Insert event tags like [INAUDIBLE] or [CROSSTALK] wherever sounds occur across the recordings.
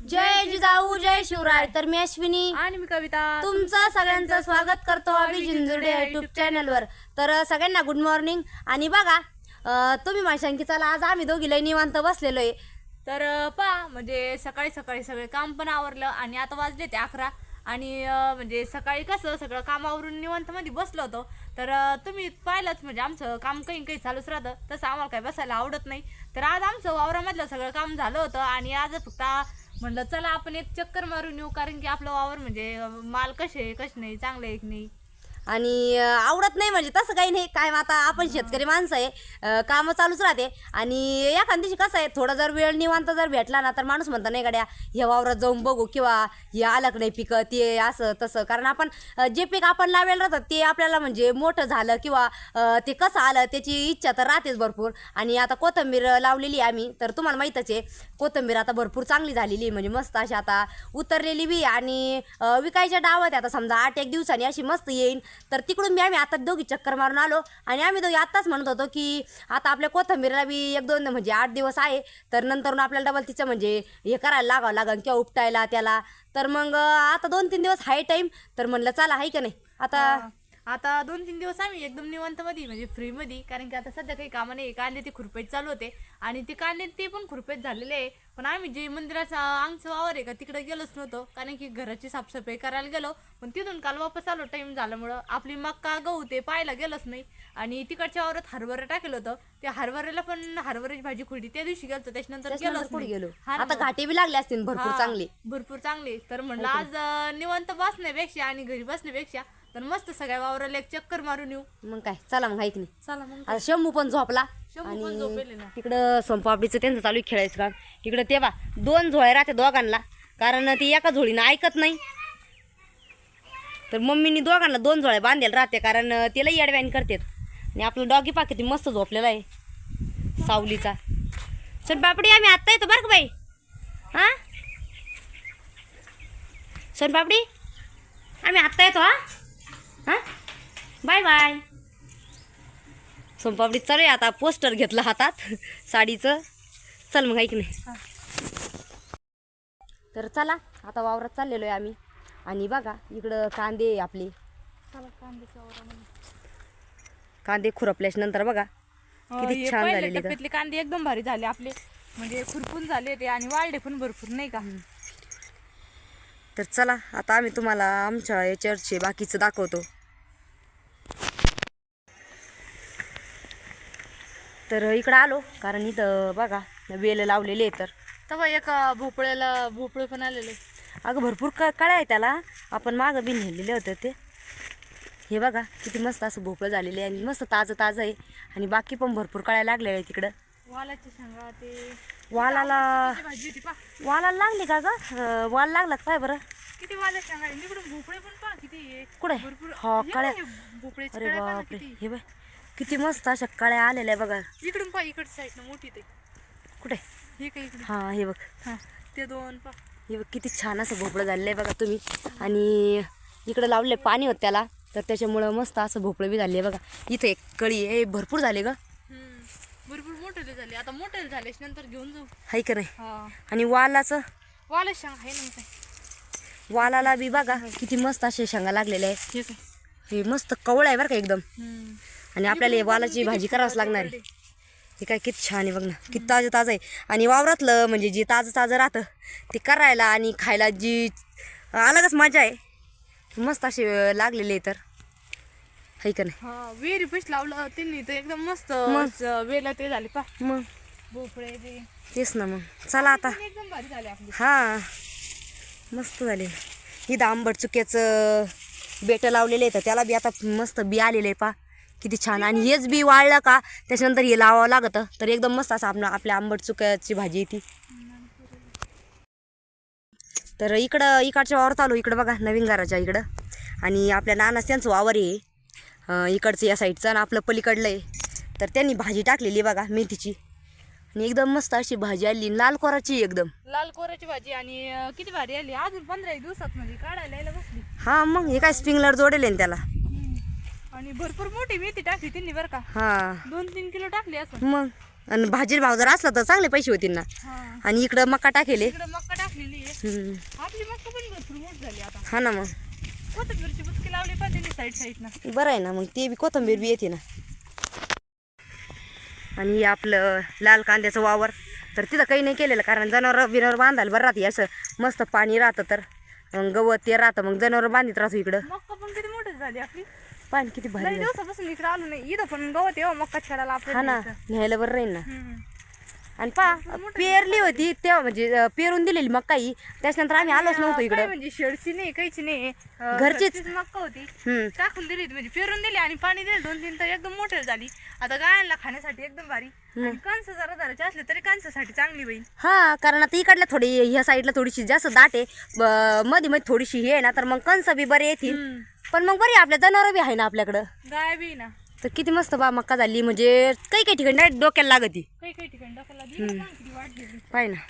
जय जिजाऊ जय शिवराय. तर मी अश्विनी. आणि मी कविता. तुमचं सगळ्यांचं स्वागत करतो आम्ही जिंजुर्डे युट्यूब चॅनलवर तर सगळ्यांना गुड मॉर्निंग आणि बघा अ, तुम्ही माझ्या चला आज आम्ही दोघी लई निवांत बसलेलो आहे तर अं, पहा म्हणजे सकाळी सकाळी सगळे काम पण आवरलं आणि आता वाजले ते अकरा. आणि अं, म्हणजे सकाळी कसं सगळं काम आवरून निवांत मध्ये बसलो होतो. तर अं, तुम्ही पाहिलंच म्हणजे आमचं काम काही काही चालूच राहतं. तसं आम्हाला काही बसायला आवडत नाही. तर आज आमचं वावरामधलं सगळं काम झालं होतं आणि आज फक्त म्हणलं चला आपण एक चक्कर मारून येऊ कारण की आपलं वावर म्हणजे माल कसे आहे कसे नाही चांगले आहे की नाही? आणि आवडत नाही म्हणजे तसं काही नाही. काय आता आपण शेतकरी माणसं आहे कामं चालूच राहते. आणि एखाद्या दिवशी कसं आहे थोडा जर वेळ निवांत जर भेटला ना तर माणूस म्हणता नाही गाड्या ह्या वावरात जाऊन बघू किंवा हे आलं नाही पिकं ते असं तसं. कारण आपण जे पीक आपण लावेल राहतात ते आपल्याला म्हणजे मोठं झालं किंवा ते कसं आलं त्याची इच्छा तर राहतेच भरपूर. आणि आता कोथंबीर लावलेली आम्ही तर तुम्हाला माहीतच आहे कोथंबीर आता भरपूर चांगली झालेली आहे. म्हणजे मस्त अशी आता उतरलेली बी आणि विकायच्या डावात आता समजा आठ एक दिवसांनी अशी मस्त येईल तर तिकडून मी आम्ही आता दोघी चक्कर मारून आलो. आणि आम्ही दोघी आत्ताच म्हणत होतो की आता आपल्या कोथंबीरला बी एक दोन म्हणजे आठ दिवस आहे. तर नंतर आपल्याला डबल तिचं म्हणजे हे करायला लागावं लागन किंवा उपटायला त्याला. तर मग आता दोन तीन दिवस हाय टाईम तर म्हणलं चला आहे का नाही? आता आता दोन तीन दिवस आम्ही एकदम निवांत मध्ये म्हणजे फ्री मध्ये कारण की आता सध्या काही कामं नाही. कांदे ते खुरपेट चालू होते. आणि ते कांदे ते पण खुरपेट झालेले आहे. पण आम्ही जे मंदिराचा आमचं वावर आहे का तिकडे गेलोच नव्हतो. कारण की घराची साफसफाई करायला गेलो. पण तिथून काल वापस आलो टाइम झाल्यामुळं आपली मक्का गहू ते पाहायला गेलोच नाही. आणि तिकडच्या वावरात हरभरा टाकेल होतं. त्या हरभऱ्याला पण हरभऱ्याची भाजी खुडी त्या दिवशी गेलो त्याच्यानंतर गेलोच नाही. गेलो. हा ना आता. घाटे बी लागले असतील भरपूर हा, चांगले. भरपूर चांगले. तर म्हणलं आज अं, निवांत बसण्यापेक्षा आणि घरी बसण्यापेक्षा तर मस्त सगळ्या वावराला एक चक्कर मारून येऊ. मग काय? चला मग ऐक नाही? चला मग. आता शंभू पण झोपला. शंभू पण ना. तिकडं सोनपापडीचं त्यांचं चालू आहे खेळायचं काम. इकडं ते बा दोन झोळे राहते दोघांना. कारण ती एका झोळीनं ऐकत नाही. तर मम्मीनी दोघांना दोन झोळे बांधेल राहते कारण तिला येडव्यान करतात. आणि आपलं डॉगी पा किती मस्त झोपलेला आहे. सावलीचा. सर बापडी आम्ही आत्ता येतो बरं का बाई? हां? सर बापडी आम्ही आत्ता येतो हा? हां? Bye bye. सोनपापडी चालू आता पोस्टर घेतलं हातात साडीचं. चल मग ऐक नाही तर चला आता वावरात चाललेलो आहे आम्ही. आणि बघा इकडं कांदे आपले. कांदे खुरपल्याच्या नंतर बघा किती हे छान पहिल्या झालेले कांदे एकदम भारी झाले आपले. म्हणजे खुरपून झाले ते आणि वाढले पण भरपूर नाही का? तर चला आता आम्ही तुम्हाला आमच्या याच्यावरचे बाकीचं दाखवतो. तर इकडं आलो कारण इथं बघा वेल लावलेले आहे तर. तेव्हा एका भोपळ्याला भोपळे पण आलेले अगं भरपूर क कळ्या आहे त्याला. आपण मागं बी नेलेले होते ते. हे बघा किती मस्त असं भोपळं झालेले आणि मस्त ताजं ताजं आहे. आणि बाकी पण भरपूर कळ्या लागलेल्या आहे तिकडं वालाची सांगा ते वालाला किती भाजी होती पा वालाला लागली का ग? वाल लागला काय बरं? किती वाला सांगा इकडून भोपळे पण पहा किती. कुठे भरपूर हा कळ्या. भोपळ्याची अरे बापरे. हे बाय किती मस्त अशा कळ्या आलेल्या आहे बघा. इकडून पहा इकडच्या साईडनं मोठी ते. कुठे? हे इकडे? हा हे बघ. हा ते दोन पा हे बघ किती छान असं भोपळं झालेलं आहे बघा तुम्ही. आणि इकडं लावले पाणी होत त्याला. तर त्याच्यामुळं मस्त असं भोपळं बी झाले बघा. इथे एक कळी आहे भरपूर झाले ग. भरपूर मोठे झाले. आता मोठे झाले नंतर घेऊन जाऊ. हाय का नाही? हा. आणि वालाचं? वाला आहे ना काय वालाला बी बघा किती मस्त असे शेंगा लागलेल्या आहेत हे काय? हे मस्त कवळ आहे बरं का एकदम. हम्म. आणि आपल्याला हे वालाची भाजी करावंच लागणार आहे. हे काय किती छान आहे बघ ना किती ताजं ताजं आहे. आणि वावरातलं म्हणजे जे ताजं ताजं राहतं ते करायला आणि खायला जी अलगच मजा आहे. मस्त असे लागलेले तर. हाय का नाही? हा विहिरी पैस लावलं त्यांनी तर एकदम मस्त? वेला ते झाले पा. मग? भोपळे तेच ना मग. चला आता. एकदम भारी झाले हा. मस्त झाले. इथं आंबट चुक्याचं बेट लावलेलं आहे तर त्याला बी आता मस्त बी आलेलं आहे पा. किती छान. आणि हेच बी वाळलं का त्याच्यानंतर हे लावावं लागतं. तर एकदम मस्त असं आपलं आपल्या आंबट चुक्याची भाजी येते. तर इकडं इकडच्या वावरात आलो. इकडं बघा नवीन घराच्या इकडं. आणि आपल्या नानाच त्यांचं वावर आहे. इकडचं या साईडचं आणि आपलं पलीकडलं आहे. तर त्यांनी भाजी टाकलेली बघा मेथीची. आणि एकदम मस्त अशी भाजी आली. लाल कोराची एकदम. लाल कोराची भाजी आणि किती भारी आली. अजून पंधरा दिवसात म्हणजे काढायला बसली. हा मग हे काय स्प्रिंगलर जोडेल त्याला. आणि भरपूर मोठी मेथी टाकली त्यांनी बरं का. हा. दोन तीन किलो टाकली असं. मग आणि भाजीला भाव जर असला तर चांगले पैसे होतील ना. हा. आणि इकडं मका टाकेले इकडे मक्का टाकली टाकलेली आहे. हम्म. आपली मस्त पण भरपूर मोठ झाली आता. हा ना मग. कोथिंबीरची बुचकी लावली पाहिजे साईड साईडनं बरं आहे ना मग ते बी कोथंबीर बी येते ना. आणि हे आपलं लाल कांद्याचं वावर. तर तिथं काही नाही केलेलं कारण जनावर बिनावर बांधायला बरं राहते. असं मस्त पाणी राहतं तर. मग गवत ते राहतं मग जनावर बांधित राहतो इकडं. मक्का पण किती मोठी झाली आपली. पाणी किती भारी लई. दिवसापासून इकडे आलो नाही. इथं पण गवत आहे हो, मक्का छेडाला हा आपल्या ना न्यायला बरं राहील ना. आणि पा पेरली होती तेव्हा म्हणजे अं, पेरून दिलेली मग काही त्याच्यानंतर आम्ही आलोच नव्हतो इकडं. म्हणजे शेडची नाही काहीची नाही. अं, घरचीच. घरचीच मक्का होती. हम्म. टाकून दिली होती, म्हणजे पेरून दिली आणि पाणी दिलं. दोन तीन तर एकदम मोठी झाली. आता गायांना खाण्यासाठी एकदम भारी. आणि कणस जरा धरायचे असले तरी कणसासाठी चांगली बाई. हा कारण आता इकडल्या थोडी ह्या साईडला थोडीशी जास्त दाट आहे. ब- मध्ये मध्ये थोडीशी हे आहे ना तर मग कंस बी बरे येतील. पण मग बरी आपल्या जनावर बी आहे ना आपल्याकडं. गाय बी ना. तर किती मस्त बा मक्का झाली म्हणजे काही काही ठिकाणी direct डोक्याला लागती. काही काही ठिकाणी डोक्याला दिली ना, किती वाट गेली पाय ना.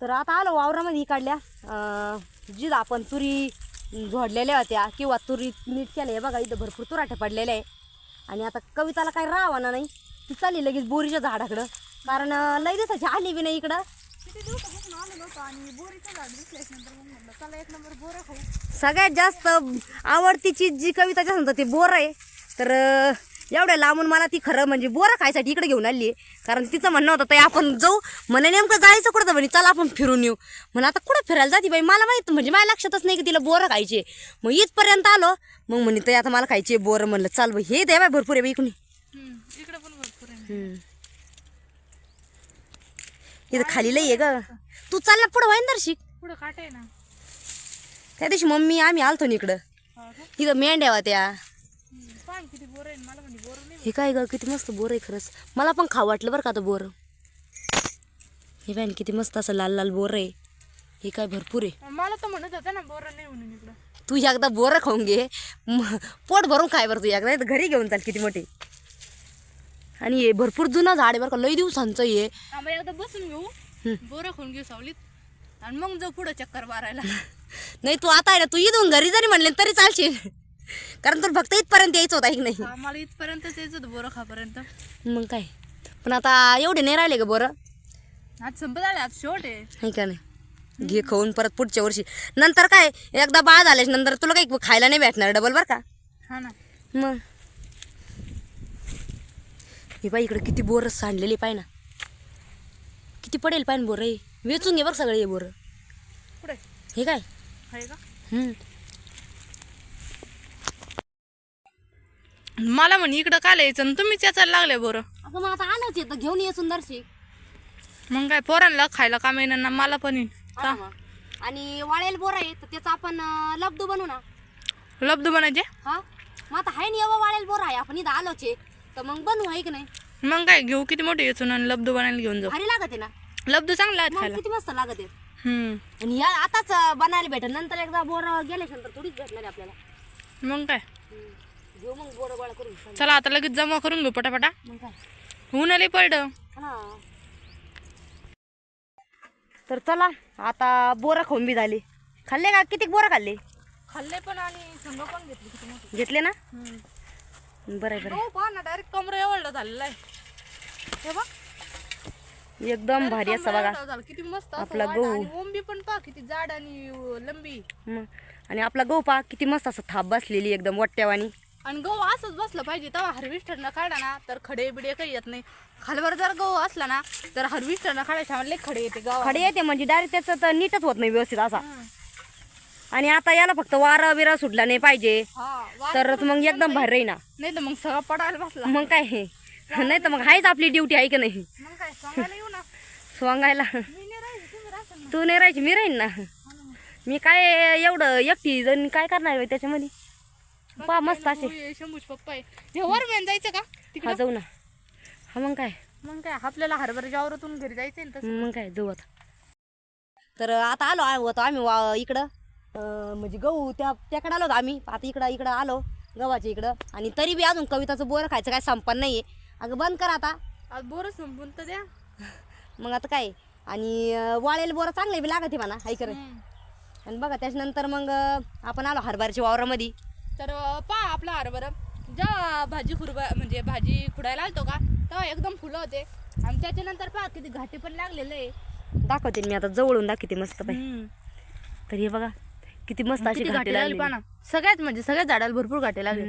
तर आता आलो वावरामध्ये इकडल्या. अं, जिथं आपण तुरी झोडलेल्या होत्या किंवा तुरी नीट केल्या बघा इथं भरपूर तुराट्या पडलेल्या आहे. आणि आता कविताला काही राहावं नाही. ती चालली लगेच बोरीच्या झाडाकडं. कारण अं, लई दिवसाची आली बी नाही इकडं. किती दिवसापासून आलो नव्हतो आणि बोरीचं झाड दिसल्याच नंतर मग म्हटलं चला एक नंबर बोरं खाऊ सगळ्यात जास्त आवडतीची जी कविताच्या सांगतो ते बोर आहे. तर अं, एवढ्या लांबून मला ती खरं म्हणजे बोरं खायसाठी इकडे घेऊन आली कारण तिचं म्हणणं होतं ते आपण जाऊ. म्हणे नेमकं जायचं कुठं तर म्हणे चला आपण फिरून येऊ. म्हणून आता कुठं फिरायला जाते बाई? मला माहीत म्हणजे माझ्या लक्षातच नाही की तिला बोरं खायचे मग इथपर्यंत आलो. मग म्हणे ते आता मला खायचे बोरं. म्हणलं चाल बाई हे दे बाई भरपूर आहे बाई इकडून. हम्म, इकडे पण भरपूर आहे. हम्म. इथं खाली लई आहे ग. तू चाल ना पुढं वाईन दर्शिक. पुढं काट आहे ना. त्या दिवशी मम्मी आम्ही आलतो ना इकडं. हा का? इथं मेंढ्या होत्या. हम्म, पाहा ना किती बोर आहे. मला म्हणजे बोर नाही हे काय ग किती मस्त बोर आहे खरंच. मला पण खाऊ वाटलं बरं का आता बोर. हे बॅन किती मस्त असं लाल लाल बोर आहे. हे काय भरपूर आहे. मला तर म्हणत होता ना बोर नाही म्हणून इकडं. तू एकदा बोरं खाऊन घे. म- पोट भरून खाय बरं तू एकदा. तर घरी घेऊन चाल किती मोठे. आणि हे भरपूर जुनं झाड आहे बरं का लई दिवसांचं हे. एकदा बसून घेऊ. बोरं खाऊन घेऊ सावलीत. आणि मग जाऊ पुढं चक्कर मारायला. नाही तू आता आहे ना तू इथून घरी जरी म्हणले तरी चालशील. कारण तुला फक्त इथपर्यंत यायचं होता की नाही मला इथपर्यंतच यायचं होतं बोरं खापर्यंत. मग काय? पण आता एवढे नाही राहिले का बोरं? आज संपत आले आज शेवट आहे. नाही का नाही? घे खाऊन परत पुढच्या वर्षी. नंतर काय? एकदा बाळ झाल्याच नंतर तुला काही खायला नाही भेटणार डबल बरं का? हा ना. मग? हे बाई इकडे किती बोरं सांडलेली पाय ना. किती पडेल पाय ना बोरं हे. वेचून घे बरं सगळे हे बोरं. पुढे हे काय? आहे का? हम्म. मला म्हणे इकडं काय यायचं आणि तुम्हीच याचायला लागले बोरं. अगं मग आता आणायचे तर घेऊन ये सुंदरशी. मग काय पोरांना खायला काम येणार ना मला पण येईन. मग. आणि वाळेल बोर आहे तर त्याचा आपण अं, लब्धू बनवू ना. लब्ध बनायचे हा? मग आता आहे ना एवढं वाळेल बोर आहे आपण इथं आलोच आहे. तर मग बनवू आहे की नाही? मग काय घेऊ किती मोठे याचून आणि लब्ध बनायला घेऊन जाऊ. भारी लागत आहे ना? लब्ध चांगला आहे मग खायला. किती मस्त लागत. आहे हम्म. आणि या आताच बनायला भेटेल. नंतर एकदा बोर गेल्याच्यानंतर थोडीच भेटणार आहे आपल्याला. मग काय? हम्म. घेऊ मग बोर गोळा करून चल. आता लगेच जमा करून घेऊ पटापटा. मग काय? ऊन आले पडलं हा. तर चला आता बोरं खाऊन बी झाली. खाल्ले का? किती बोरं खाल्ले? खाल्ले पण आणि संग पण घेतले किती मोठे. घेतले ना? बरं आहे बरं पहा ना डायरेक्ट कमर एवढं झालेलं आहे. हे बघ. आहे. एकदम भारी असं बघा. किती मस्त आपला गहू. ओंबी पण पहा किती जाड आणि लंबी. आणि आपला गहू पा किती मस्त असं थाप बसलेली एकदम वट्ट्यावानी. आणि गहू असंच बसलं पाहिजे तेव्हा हार्वेस्टरनं काढा ना तर खडे बिडे काही येत नाही. खालवर जर गहू असला ना तर हार्वेस्टरनं काढायच्या लय खडे येते खडे येते म्हणजे डायरेक्ट त्याचं तर नीटच होत नाही व्यवस्थित असा. आणि आता याला फक्त वारा बिरा सुटला नाही पाहिजे. तरच मग एकदम भारी राही ना. नाही तर मग सगळं पडायला बसला. मग काय नाही तर मग हायच आपली ड्युटी आहे की नाही? स्वांगायला तू नाही राहायची मी राहीन ना. मी काय एवढं एकटी जण काय करणार त्याच्यामध्ये? पा मस्त असे. हे शंभूच पप्पा आहे. हे जायचं का? हा जाऊ ना. हा मग काय? मग काय आपल्याला हरभऱ्याच्या वावरातून घरी तसं. मग काय जाऊ आता. तर आता आलो आहे होतो आम्ही वा इकडं. अं, म्हणजे गहू त्या त्याकडे आलो होतो आम्ही. आता इकडं इकडं आलो गव्हाच्या इकडं. आणि तरी बी अजून कविताचं बोर खायचं काय संपन्न नाही आहे अगं बंद कर आता. आज बोरं संपून तर द्या. मग आता काय? आणि अं, वाळेल बोरं चांगले बी लागते म्हणा हाय कर हम्म. आणि बघा त्याच्यानंतर मग अं, आपण आलो हरभऱ्याच्या वावरामध्ये. तर अं, पहा आपला हरभरा. जेव्हा भाजी खुरबा म्हणजे भाजी खुडायला आलतो का तेव्हा एकदम फुलं होते. आणि त्याच्यानंतर पहा किती घाटे पण लागलेले. आहे दाखवते मी आता जवळून दाखवते मस्त पाय तर हे बघा किती मस्त अशी किती घाटे घाटे लागले. पाना. सगळ्यात म्हणजे सगळ्यात झाडाला भरपूर घाटे लागले.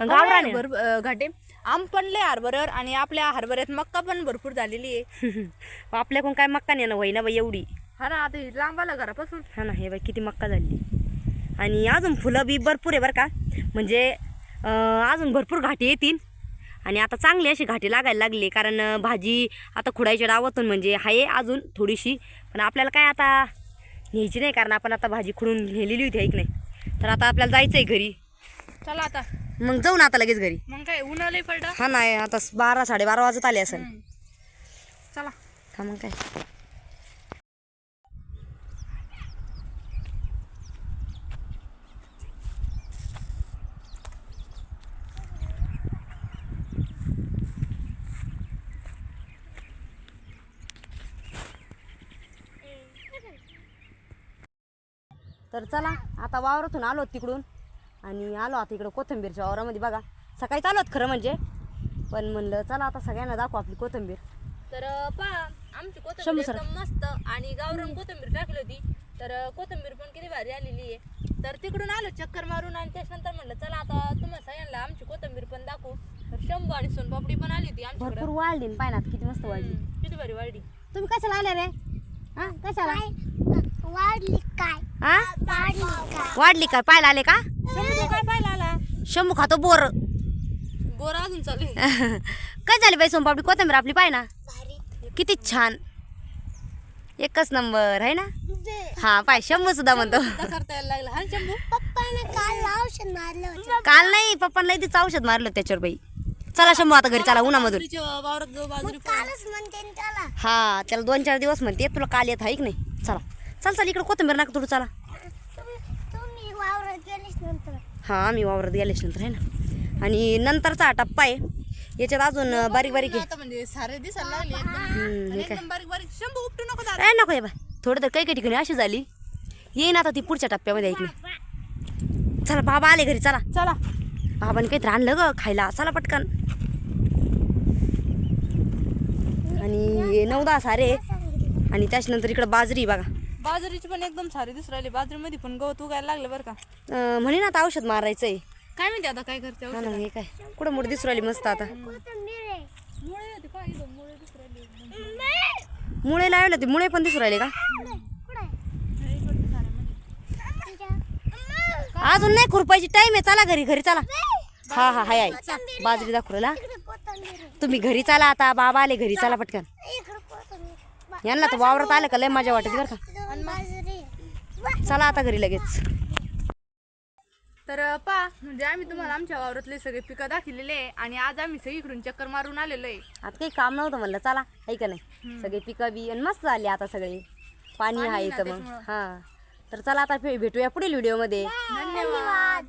गावरान. भरपूर घाटे. आम पण लय हरभऱ्यावर आणि आपल्या हरभऱ्यात मक्का पण भरपूर झालेली आहे. [LAUGHS] आपल्याकडून काय मक्का नाही ना वही ना बाई एवढी. हा ना आता लांब आला घरापासून. हा ना हे बाई किती मक्का झाली. आणि अजून फुलं बी भरपूर आहे बरं का. म्हणजे अजून भरपूर घाटे येतील. आणि आता चांगली अशी घाटे लागायला लागली कारण भाजी आता खुडायच्या डावातून म्हणजे आहे अजून थोडीशी. पण आपल्याला काय आता न्यायची नाही कारण आपण आता भाजी खुडून नेलेली होती ऐक नाही. तर आता आपल्याला जायचं आहे घरी. चला आता. मग जाऊ ना आता लगेच घरी. मग काय उन्हाळी पडलं? हा नाही आता बारा साडेबारा वाजत आले असेल. चला. हा मग काय. तर चला आता वावरातून आलो तिकडून. आणि आलो आता इकडं कोथिंबीरच्या वावरामध्ये बघा. सकाळी चालू खरं म्हणजे. पण म्हणलं चला आता सगळ्यांना दाखवू आपली कोथिंबीर. तर पहा आमची शंभू कोथिंबीर सर. एकदम मस्त आणि गावरान कोथिंबीर टाकली होती. तर कोथिंबीर पण किती भारी आलेली आहे. तर तिकडून आलो चक्कर मारून आणि त्याच्यानंतर म्हणलं चला आता तुम्हाला सगळ्यांना आमची कोथिंबीर पण दाखवू. तर शंभू आणि सोनपापडी पण आली होती आमच्याकडे. भरपूर वाढली ना ना किती मस्त वाढली. किती भारी वाढली. तुम्ही कशाला आले रे? हा कशाला? वाढली काय? हा? वाढली काय? वाढली काय? पाहायला आले का? शंभू काय पाहिला आला? शंभू खातो बोर. बोर अजून चालू आहे. [LAUGHS] काय झाली बाई सोमपापडी कोथिंबीर आपली पाय ना. भारी. किती छान. एकच नंबर आहे ना? हा पाय शंभू सुद्धा म्हणतो. आता करता यायला लागला. हा शंभू? पप्पाने काल औषध मारलं होतं. काल नाही पप्पांना तिचं औषध मारलं त्याच्यावर बाई. चला शंभू आता घरी चला उन्हामधून. बाजरीच्या वावरात जाऊ बाजरी कालच म्हणते ना त्याला. हा त्याला दोन चार दिवस म्हणते तुला काल येत आहे की नाही? चला. चल चल इकडे कोथिंबीर नका तुला चला. तुम्ही तुम्ही वावरात गेलीच नंतर हा मी वावरत गेल्याच नंतर आहे ना. आणि नंतरचा हा टप्पा आहे. याच्यात अजून बारीक बारीक आहे. आता म्हणजे सारे दिसायला लागले एकदम. हम्म, आणि हे काय? एकदम बारीक बारीक. शंभू उपटू नको दादा. काय नको आहे बाय थोडं तर काही काही ठिकाणी अशी झाली. येईन आता ती पुढच्या टप्प्यामध्ये ऐक नाही चला बाबा आले घरी चला. चला. बाबाने काहीतरी आणलं ग खायला. चला पटकन. आणि नऊ दहा सारे. आणि त्याच्यानंतर इकडं बाजरी बघा. बाजरीची पण एकदम सारी दिसू राहिली बाजरीमध्ये पण गवत उगायला लागलं बरं का. अं, म्हणे ना आता औषध मारायचंय. काय माहिती आता काय करते हा ना हे काय? कुठं मोठी दिसू राहिली मस्त आता. मुळे इथं, राहिले लावले होते मुळे पण दिसू राहिले का? हे अजून नाही खुरपायची टाइम आहे. चला घरी घरी चला. हा हा हाय आहे बाजरी दाखवू राहिला इकडे कोथिंबीर आहे तुम्ही घरी चला आता बाबा आले घरी चला पटकन. यांना तर वावरात आलं का लय मजा वाटते बरं का. चला आता घरी लगेच. तर पा म्हणजे आम्ही तुम्हाला आमच्या वावरातले सगळे पिकं दाखवलेले आहे आणि आज आम्ही सगळीकडून चक्कर मारून आलेलो आहे. आता काही काम नव्हतं म्हणलं. चला आहे का नाही? सगळे पिकं बी आणि मस्त झाली आता सगळे. पाणी आहे तर मग. हा. तर चला आता भेटूया पुढील व्हिडिओमध्ये. धन्यवाद.